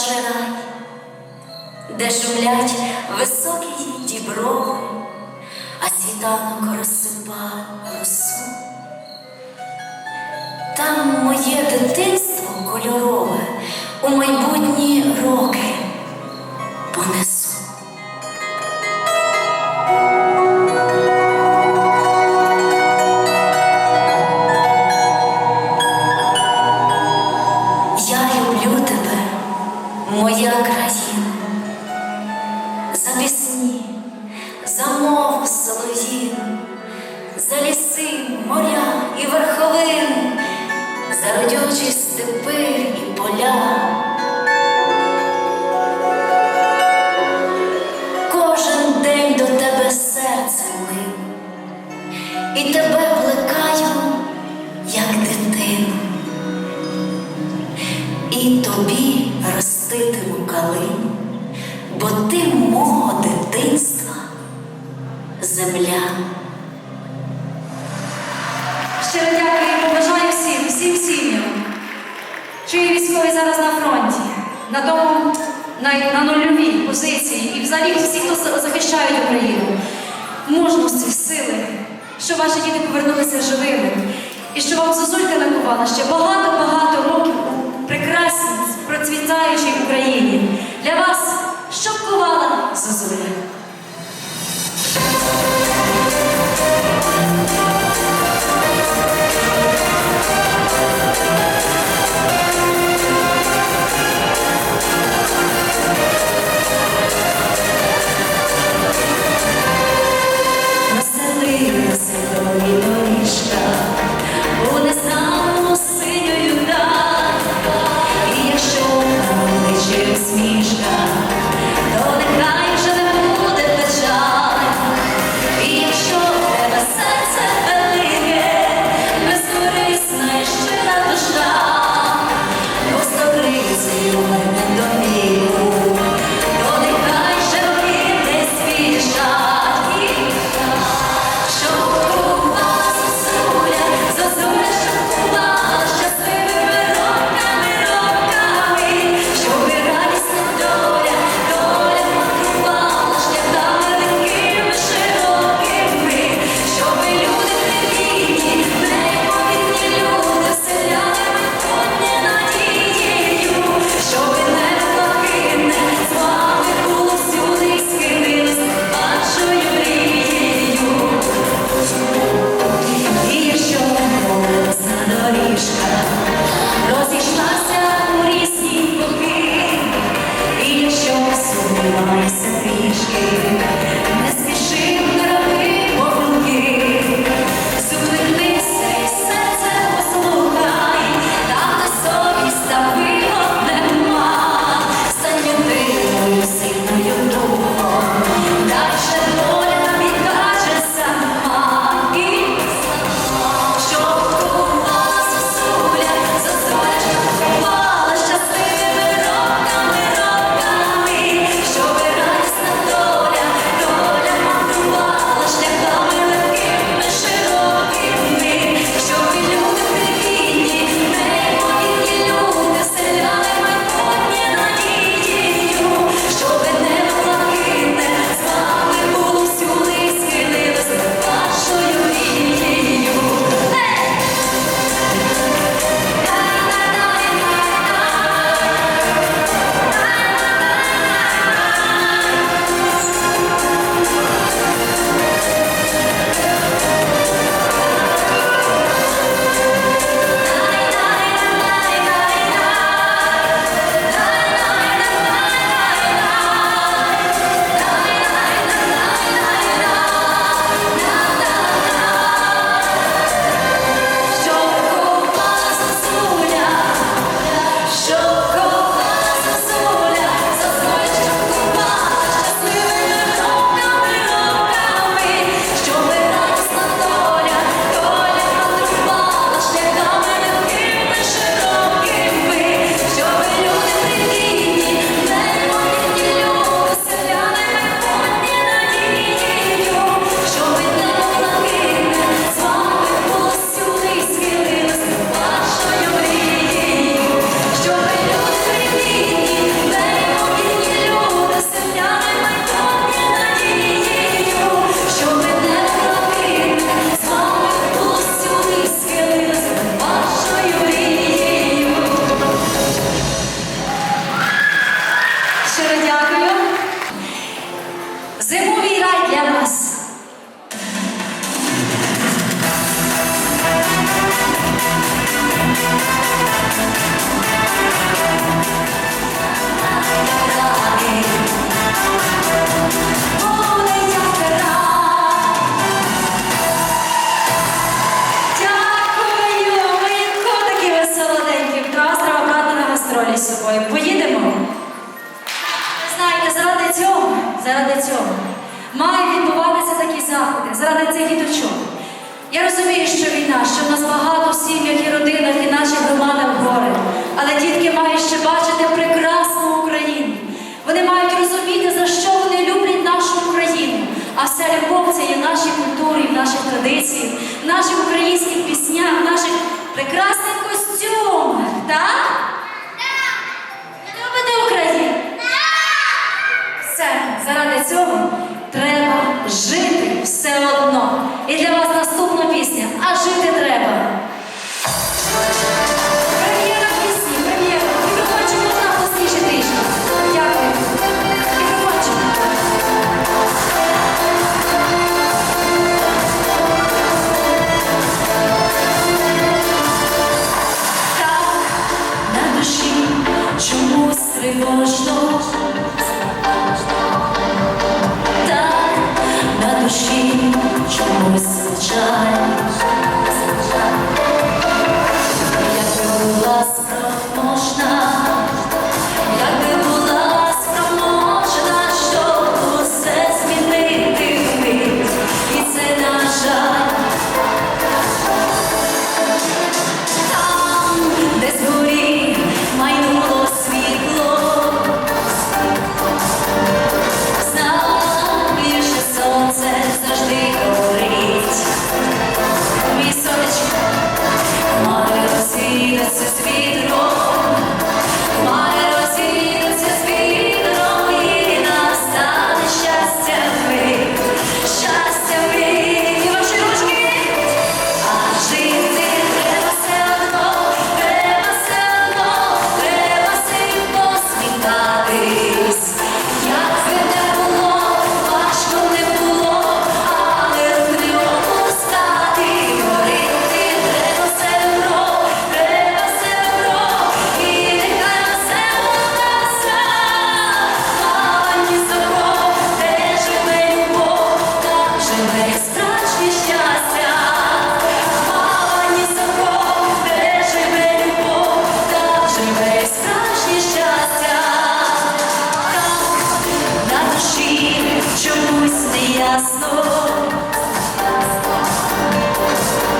розквітла де шумлять високі діброви, а світанок розсипав росу. Там моє дитинство кольорове у майбутні роки понесу. Щиро дякую і побажаю всім, всім сім'ям, чиї військові зараз на фронті, на тому, на, на нульовій позиції і взагалі всі, хто захищають Україну, мужності, сили, щоб ваші діти повернулися живими. І щоб вам зозулька накувала ще багато-багато років у заради цього, заради цього мають відбуватися такі заходи, заради цих діточок. Я розумію, що війна, що в нас багато в сім'ях і родинах, і наші громади горе, але дітки мають ще бачити прекрасну Україну. Вони мають розуміти, за що вони люблять нашу Україну. А все любов це є в нашій культурі, в наші традиціях, в наших українських піснях, в наших прекрасних костюмах. Цього треба жити все одно. І для вас душі чомусь жаль. Якби була спроможна,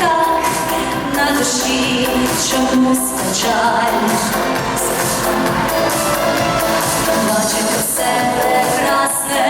Так, на душі чомусь печаль. Бачить себе прекрасне,